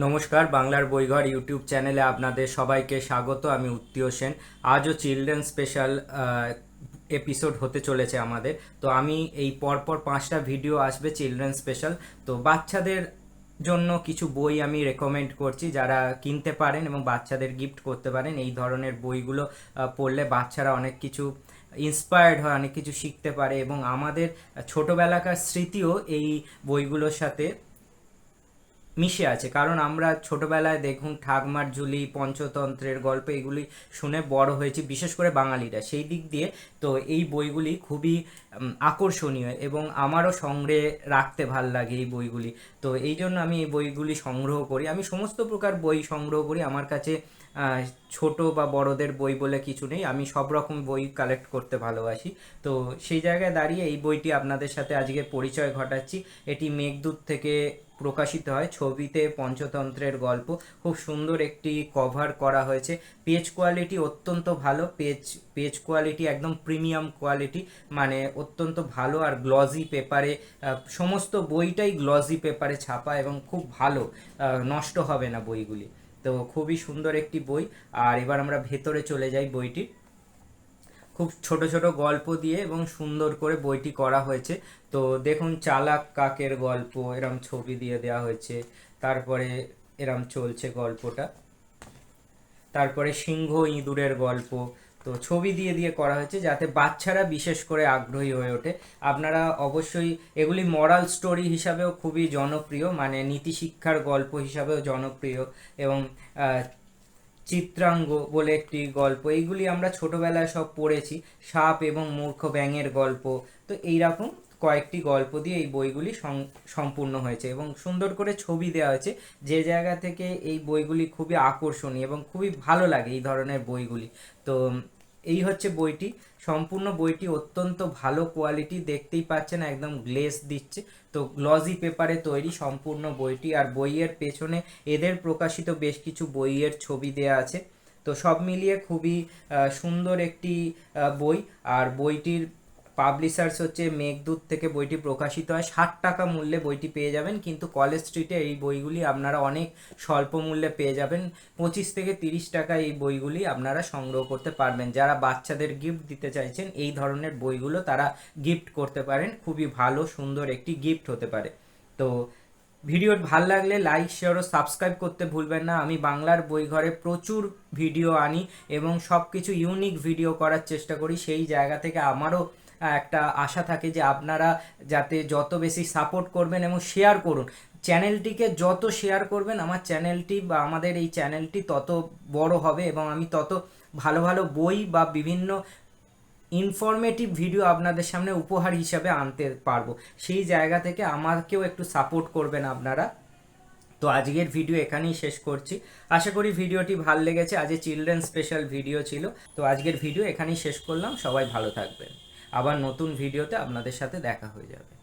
নমস্কার, বাংলার বইঘর ইউটিউব চ্যানেলে আপনাদের সবাইকে স্বাগত। আমি উত্তীয় সেন। আজও চিলড্রেন স্পেশাল এপিসোড হতে চলেছে আমাদের। তো আমি এই পরপর পাঁচটা ভিডিও আসবে চিলড্রেন স্পেশাল। তো বাচ্চাদের জন্য কিছু বই আমি রেকমেন্ড করছি। যারা কিনতে পারেন এবং বাচ্চাদের গিফট করতে পারেন, এই ধরনের বইগুলো পড়লে বাচ্চারা অনেক কিছু ইন্সপায়ার্ড হয়, অনেক কিছু শিখতে পারে। এবং আমাদের ছোটোবেলাকার স্মৃতিও এই বইগুলোর সাথে মিশে আছে। কারণ আমরা ছোটবেলায় দেখুন ঠাকমার ঝুলি, পঞ্চতন্ত্রের গল্প এগুলি শুনে বড় হয়েছি, বিশেষ করে বাঙালিরা। সেই দিক দিয়ে তো এই বইগুলি খুবই আকর্ষণীয় এবং আমারও সংগ্রহে রাখতে ভালো লাগে এই বইগুলি। তো এই জন্য আমি এই বইগুলি সংগ্রহ করি। আমি সমস্ত প্রকার বই সংগ্রহ করি। আমার কাছে ছোট বা বড়দের বই বলে কিছু নেই। আমি সব রকম বই কালেক্ট করতে ভালোবাসি। তো সেই জায়গায় দাঁড়িয়ে এই বইটি আপনাদের সাথে আজকে পরিচয় ঘটাচ্ছি। এটি মেঘদূত থেকে প্রকাশিত হয়। ছবিতে পঞ্চতন্ত্রের গল্প, খুব সুন্দর একটি কভার করা হয়েছে। পেজ কোয়ালিটি অত্যন্ত ভালো। পেজ পেজ কোয়ালিটি একদম প্রিমিয়াম কোয়ালিটি মানে অত্যন্ত ভালো আর গ্লজি পেপারে সমস্ত বইটাই গ্লজি পেপারে ছাপা এবং খুব ভালো। নষ্ট হবে না বইগুলি। তো খুবই সুন্দর একটি বই। আর এবার আমরা ভেতরে চলে যাই বইটির। খুব ছোট ছোট গল্প দিয়ে এবং সুন্দর করে বইটি করা হয়েছে। তো দেখুন চালাক কাকের গল্প, এরম ছবি দিয়ে দেওয়া হয়েছে। তারপরে এরম চলছে গল্পটা। তারপরে সিংহ ইঁদুরের গল্প। তো ছবি দিয়ে দিয়ে করা হয়েছে যাতে বাচ্চারা বিশেষ করে আগ্রহী হয়ে ওঠে। আপনারা অবশ্যই এগুলি মরাল স্টোরি হিসাবেও খুবই জনপ্রিয় মানে নীতি শিক্ষার গল্প হিসাবেও জনপ্রিয় এবং চিত্রাঙ্গ বলে একটি গল্প। এইগুলি আমরা ছোটবেলায় সব পড়েছি, সাপ এবং মূর্খ ব্যাঙের গল্প। তো এইরকম কয়েকটি গল্প দিয়ে এই বইগুলি সম্পূর্ণ হয়েছে এবং সুন্দর করে ছবি দেওয়া হয়েছে। যে জায়গা থেকে এই বইগুলি খুবই আকর্ষণীয় এবং খুবই ভালো লাগে এই ধরনের বইগুলি। তো এই হচ্ছে বইটি। সম্পূর্ণ বইটি অত্যন্ত ভালো কোয়ালিটি দেখতেই পাচ্ছেন একদম গ্লেস দিচ্ছে। তো গ্লজি পেপারে তৈরি সম্পূর্ণ বইটি। আর বইয়ের পেছনে এদের প্রকাশিত বেশ কিছু বইয়ের ছবি দেয়া আছে। তো সব মিলিয়ে খুবই সুন্দর একটি বই। আর বইটির পাবলিশার্স হচ্ছে মেঘদূত থেকে বইটি প্রকাশিত হয়। ষাট টাকা মূল্যে বইটি পেয়ে যাবেন, কিন্তু কলেজ স্ট্রিটে এই বইগুলি আপনারা অনেক স্বল্প মূল্যে পেয়ে যাবেন। পঁচিশ থেকে তিরিশ টাকা এই বইগুলি আপনারা সংগ্রহ করতে পারবেন। যারা বাচ্চাদের গিফট দিতে চাইছেন, এই ধরনের বইগুলো তারা গিফট করতে পারেন। খুবই ভালো, সুন্দর একটি গিফট হতে পারে। তো ভিডিও ভালো লাগলে লাইক শেয়ার ও সাবস্ক্রাইব করতে ভুলবেন না। আমি বাংলার বই ঘরে প্রচুর ভিডিও আনি এবং সব কিছু ইউনিক ভিডিও করার চেষ্টা করি। সেই জায়গা থেকে আমারও একটা আশা থাকে যে আপনারা যাতে যত বেশি সাপোর্ট করবেন এবং শেয়ার করুন। চ্যানেলটিকে যত শেয়ার করবেন, আমার চ্যানেলটি বা আমাদের এই চ্যানেলটি তত বড় হবে এবং আমি তত ভালো ভালো বই বা বিভিন্ন ইনফরমেটিভ ভিডিও আপনাদের সামনে উপহার হিসাবে আনতে পারব। সেই জায়গা থেকে আমাকেও একটু সাপোর্ট করবেন আপনারা। তো আজকের ভিডিও এখানেই শেষ করছি। আশা করি ভিডিওটি ভালো লেগেছে। আজ চিলড্রেন স্পেশাল ভিডিও ছিল। তো আজকের ভিডিও এখানেই শেষ করলাম। সবাই ভালো থাকবেন। আবার নতুন ভিডিওতে আপনাদের সাথে দেখা হয়ে যাবে।